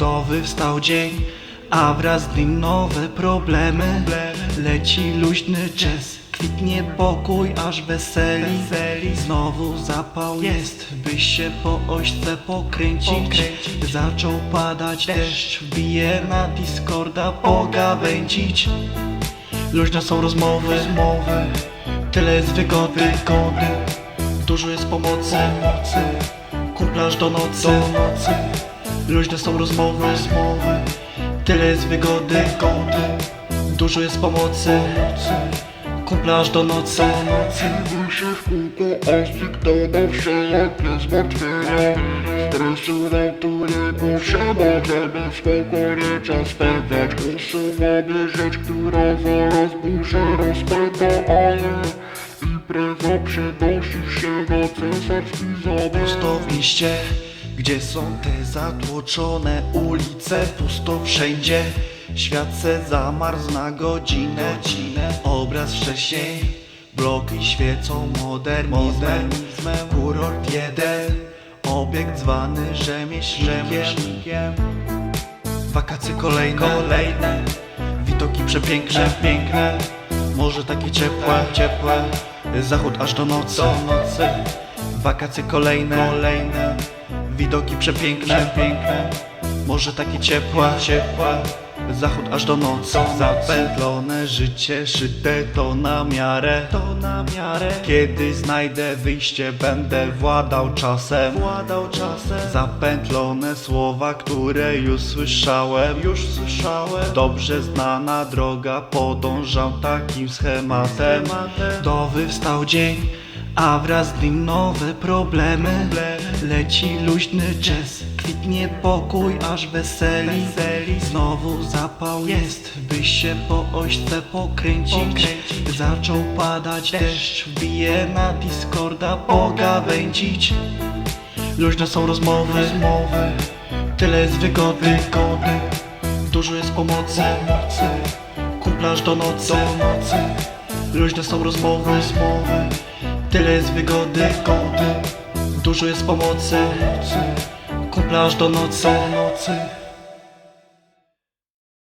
Nowy wstał dzień, a wraz z nim nowe problemy. Leci luźny jazz, kwitnie pokój, aż weseli. Znowu zapał jest, by się po ośce pokręcić. Zaczął padać deszcz, wbije na Discorda pogawędzić Luźne są rozmowy, tyle jest wygody, Dużo jest pomocy, kumplaż do nocy, Luźne są rozmowy, tyle jest wygody, Dużo jest pomocy, kumplaż do nocy, Ciągle się w kółko, aż dyktada wszelakie zmartwienia Stresu tu nie posiada, żeby spokojnie czas spędzać. Usuwamy rzecz, która zaraz burzę rozpędza, ale Impreza przenosi się na cesarski zamek mieście, gdzie są te zatłoczone ulice? Pusto wszędzie, świat se zamarzł na godzinę. Obraz wcześniej, bloki świecą modernizmem. Kurort jeden, obiekt zwany rzemieślnikiem. Wakacje kolejne, kolejne. Widoki przepiękne, piękne Morze takie ciepłe, ciepłe. Zachód aż do nocy, do nocy. Wakacje kolejne, kolejne Widoki przepiękne, piękne Morze takie ciepłe, ciepłe Zachód aż do nocy Zapętlone życie szyte to na miarę. To na miarę. Kiedy znajdę wyjście będę władał czasem. Władał czasem. Zapętlone słowa, które już słyszałem. Już słyszałem. Dobrze znana droga podążam takim schematem. Nowy wstał dzień a wraz z nim nowe problemy. Leci luźny jazz, kwitnie pokój, aż weseli. Znowu zapał jest, by się po ośce pokręcić. Zaczął padać deszcz, wbije na Discorda pogawędzić Luźne są rozmowy, tyle jest wygody. Dużo jest pomocy, kumplaż do nocy. Luźne są rozmowy, tyle jest wygody Dużo jest pomocy, kumplaż do nocy